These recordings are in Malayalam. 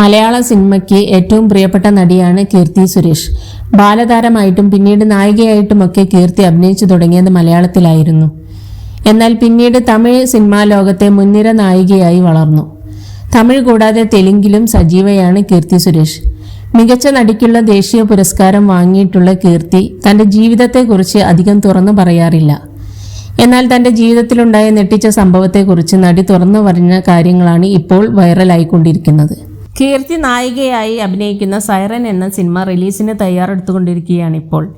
മലയാള സിനിമയ്ക്ക് ഏറ്റവും പ്രിയപ്പെട്ട നടിയാണ് കീർത്തി സുരേഷ്. ബാലതാരമായിട്ടും പിന്നീട് നായികയായിട്ടുമൊക്കെ കീർത്തി അഭിനയിച്ചു തുടങ്ങിയത് മലയാളത്തിലായിരുന്നു. എന്നാൽ പിന്നീട് തമിഴ് സിനിമാ ലോകത്തെ മുൻനിര നായികയായി വളർന്നു. തമിഴ് കൂടാതെ തെലുങ്കിലും സജീവയാണ് കീർത്തി സുരേഷ്. മികച്ച നടിക്കുള്ള ദേശീയ പുരസ്കാരം വാങ്ങിയിട്ടുള്ള കീർത്തി തന്റെ ജീവിതത്തെക്കുറിച്ച് അധികം തുറന്നു പറയാറില്ല. എന്നാൽ തന്റെ ജീവിതത്തിലുണ്ടായ നെട്ടിച്ച സംഭവത്തെക്കുറിച്ച് നടി തുറന്നു പറഞ്ഞ കാര്യങ്ങളാണ് ഇപ്പോൾ വൈറലായിക്കൊണ്ടിരിക്കുന്നത്. കീർത്തി നായികയായി അഭിനയിക്കുന്ന സൈറൻ എന്ന സിനിമ റിലീസിന് തയ്യാറെടുത്തുകൊണ്ടിരിക്കുകയാണ് ഇപ്പോൾ.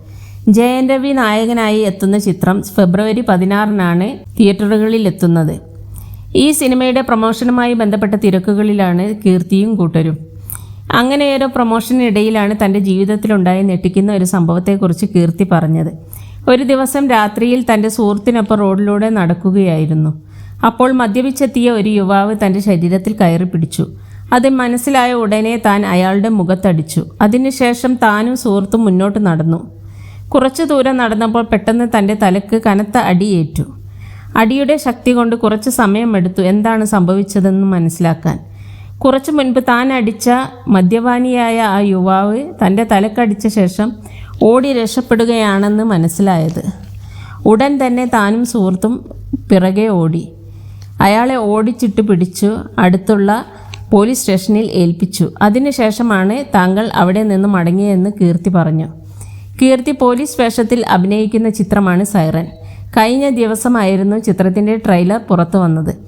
ജയൻ രവി നായകനായി എത്തുന്ന ചിത്രം ഫെബ്രുവരി പതിനാറിനാണ് തിയേറ്ററുകളിൽ എത്തുന്നത് ഈ സിനിമയുടെ പ്രൊമോഷനുമായി ബന്ധപ്പെട്ട തിരക്കുകളിലാണ് കീർത്തിയും കൂട്ടരും. അങ്ങനെയൊരു പ്രൊമോഷനിടയിലാണ് തന്റെ ജീവിതത്തിലുണ്ടായ ഞെട്ടിക്കുന്ന ഒരു സംഭവത്തെക്കുറിച്ച് കീർത്തി പറഞ്ഞത്. ഒരു ദിവസം രാത്രിയിൽ തന്റെ സുഹൃത്തിനൊപ്പം റോഡിലൂടെ നടക്കുകയായിരുന്നു. അപ്പോൾ മദ്യപിച്ചെത്തിയ ഒരു യുവാവ് തന്റെ ശരീരത്തിൽ കയറി പിടിച്ചു. അത് മനസ്സിലായ ഉടനെ താൻ അയാളുടെ മുഖത്തടിച്ചു. അതിനുശേഷം താനും സുഹൃത്തും മുന്നോട്ട് നടന്നു. കുറച്ചു ദൂരം നടന്നപ്പോൾ പെട്ടെന്ന് തന്റെ തലക്ക് കനത്ത അടിയേറ്റു അടിയുടെ ശക്തി കൊണ്ട് കുറച്ച് സമയമെടുത്തു എന്താണ് സംഭവിച്ചതെന്ന് മനസ്സിലാക്കാൻ. കുറച്ചു മുൻപ് താൻ അടിച്ച മദ്യപാനിയായ ആ യുവാവ് തന്റെ തലക്കടിച്ച ശേഷം ഓടി രക്ഷപ്പെടുകയാണെന്ന് മനസ്സിലായത്. ഉടൻ തന്നെ താനും സുഹൃത്തും പിറകെ ഓടി. അയാളെ ഓടിച്ചിട്ട് പിടിച്ചു. അടുത്തുള്ള പോലീസ് സ്റ്റേഷനിൽ ഏൽപ്പിച്ചു. അതിനുശേഷമാണ് താങ്കൾ അവിടെ നിന്ന് മടങ്ങിയതെന്ന് കീർത്തി പറഞ്ഞു. കീർത്തി പോലീസ് വേഷത്തിൽ അഭിനയിക്കുന്ന ചിത്രമാണ് സൈറൻ. കഴിഞ്ഞ ദിവസമായിരുന്നു ചിത്രത്തിന്റെ ട്രെയിലർ പുറത്തു വന്നത്.